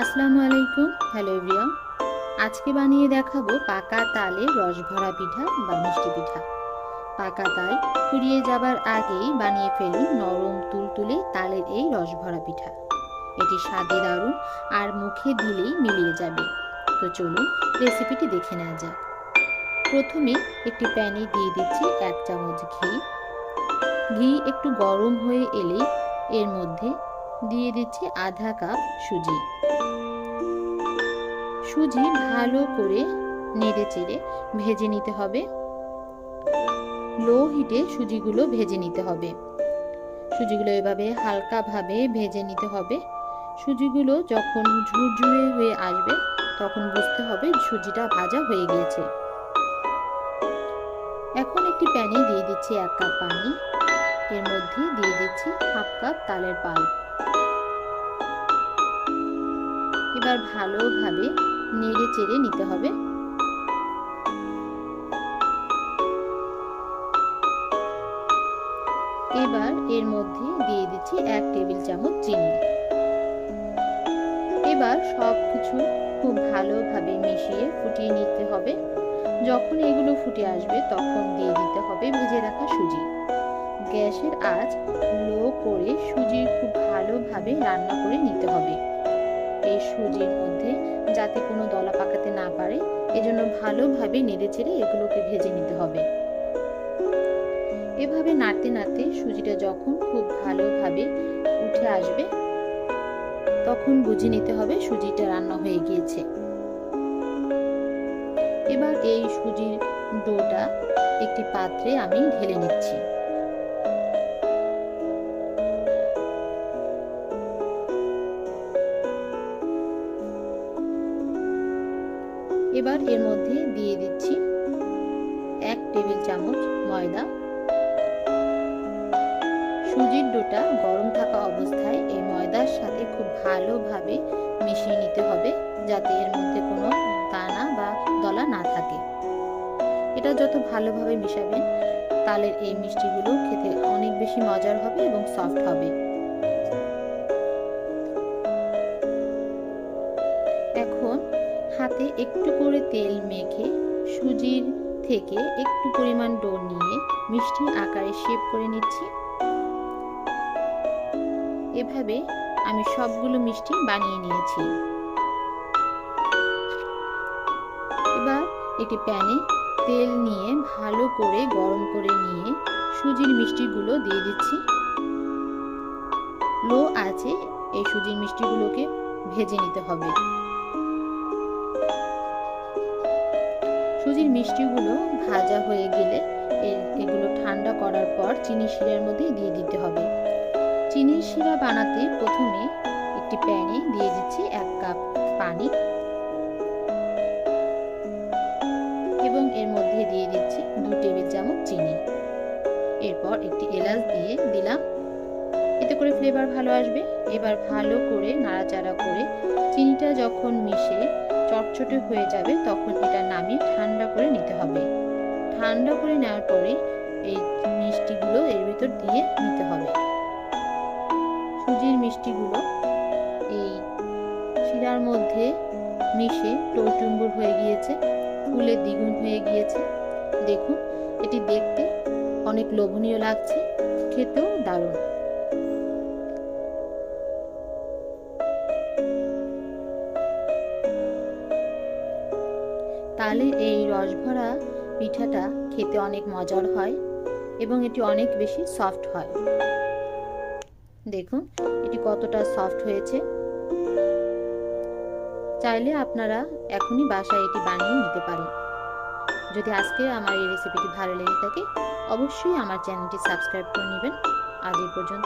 আসসালামু আলাইকুম, hello everyone. আজকে বানিয়ে দেখাবো পাকা তালে রসভরা পিঠা বা মিষ্টি পিঠা। পাকা তাল ফুরিয়ে যাবার আগেই বানিয়ে ফেলুন নরম তুলতুলে তালের এই রসভরা পিঠা। এটি স্বাদে দারুণ আর মুখে দিলেই মিলিয়ে যাবে। তো চলুন রেসিপিটি দেখে নেওয়া যাক। প্রথমে একটি প্যানে দিয়ে দিচ্ছি এক চামচ ঘি। ঘি একটু গরম হয়ে এলেই এর মধ্যে দিয়ে দিচ্ছি আধা কাপ সুজি। সুজি ভালো করে নেড়ে চেড়ে ভেজে নিতে হবে। লো হিটে সুজিগুলো ভেজে নিতে হবে। সুজিগুলো এভাবে হালকাভাবে ভেজে নিতে হবে। সুজিগুলো যখন ঝুরঝুরে হয়ে আসবে, তখন বুঝতে হবে সুজিটা ভাজা হয়ে গিয়েছে। এখন একটি প্যানে দিয়ে দিচ্ছি এক কাপ পানি। এর মধ্যে দিয়ে দিচ্ছি হাফ কাপ তালের পাল্প এবার ভালোভাবে নেড়ে চেড়ে নিতে হবে। এবার এর মধ্যে দিয়ে দিচ্ছি এক টেবিল চামচ চিনি। এবার সব কিছু খুব ভালোভাবে মিশিয়ে ফুটিয়ে নিতে হবে। যখন এগুলো ফুটে আসবে, তখন দিয়ে দিতে হবে ভেজে রাখা সুজি। গ্যাসের আঁচ লো করে সুজি খুব ভালোভাবে রান্না করে নিতে হবে। এই সুজির মধ্যে যাতে কোনো দলা পাকাতে না পারে, এজন্য ভালোভাবে নেড়ে চেড়ে এগুলোকে ভেজে নিতে হবে। এভাবে নাড়তে নাড়তে সুজিটা যখন খুব ভালোভাবে উঠে আসবে, তখন বুঝে নিতে হবে সুজিটা রান্না হয়ে গিয়েছে। এবার এই সুজির ডোটা একটি পাত্রে আমি ঢেলে নিচ্ছি। এবার এর মধ্যে দিয়ে দিচ্ছি এক টেবিল চামচ ময়দা। সুজির ডোটা গরম থাকা অবস্থায় এই ময়দার সাথে খুব ভালোভাবে মিশিয়ে নিতে হবে যাতে এর মধ্যে কোনো দানা বা দলা না থাকে। এটা যত ভালোভাবে মিশাবেন, তালের এই মিষ্টিগুলো খেতে অনেক বেশি মজার হবে এবং সফট হবে। এখন হাতে একটু করে তেল মেখে সুজির থেকে একটু পরিমাণ ডো নিয়ে মিষ্টি আকারে শেপ করে নিচ্ছি। এভাবে আমি সবগুলো মিষ্টি বানিয়ে নিয়েছি। এবার একটি প্যানে তেল নিয়ে ভালো করে গরম করে নিয়ে সুজির মিষ্টিগুলো দিয়ে দিচ্ছি। লো আছে এই সুজির মিষ্টিগুলোকে ভেজে নিতে হবে। সুজির মিষ্টিগুলো ভাজা হয়ে গেলে এগুলো ঠান্ডা করার পর চিনি শিরার মধ্যে দিয়ে দিতে হবে। চিনি শিরা বানাতে প্রথমে একটি প্যানে দিয়ে দিচ্ছি এক কাপ পানি এবং এর মধ্যে দিয়ে দিচ্ছি দু টেবিল চামচ চিনি। এরপর একটি এলাচ দিয়ে দিলাম। এতে করে ফ্লেভার ভালো আসবে। এবার ভালো করে নাড়াচাড়া করে চিনিটা যখন মিশে চটচটে হয়ে যাবে, তখন এটা নামিয়ে ঠান্ডা করে নিতে হবে। ঠান্ডা করে নেওয়ার পরে এই মিষ্টিগুলো এর ভিতর দিয়ে নিতে হবে। সুজির মিষ্টিগুলো এই শিরার মধ্যে মিশে টৌটুম্বুর হয়ে গিয়েছে, ফুলে দ্বিগুণ হয়ে গিয়েছে। দেখুন, এটি দেখতে অনেক লোভনীয় লাগছে, খেতেও দারুণ। তাহলে এই রসভরা পিঠাটা খেতে অনেক মজার হয় এবং এটি অনেক বেশি সফট হয়। দেখুন, এটি কতটা সফট হয়েছে। চাইলে আপনারা এখনই বাসায় এটি বানিয়ে নিতে পারেন। যদি আজকে আমার এই রেসিপিটি ভালো লেগে থাকে, অবশ্যই আমার চ্যানেলটি সাবস্ক্রাইব করে নেবেন। আজ এই পর্যন্ত।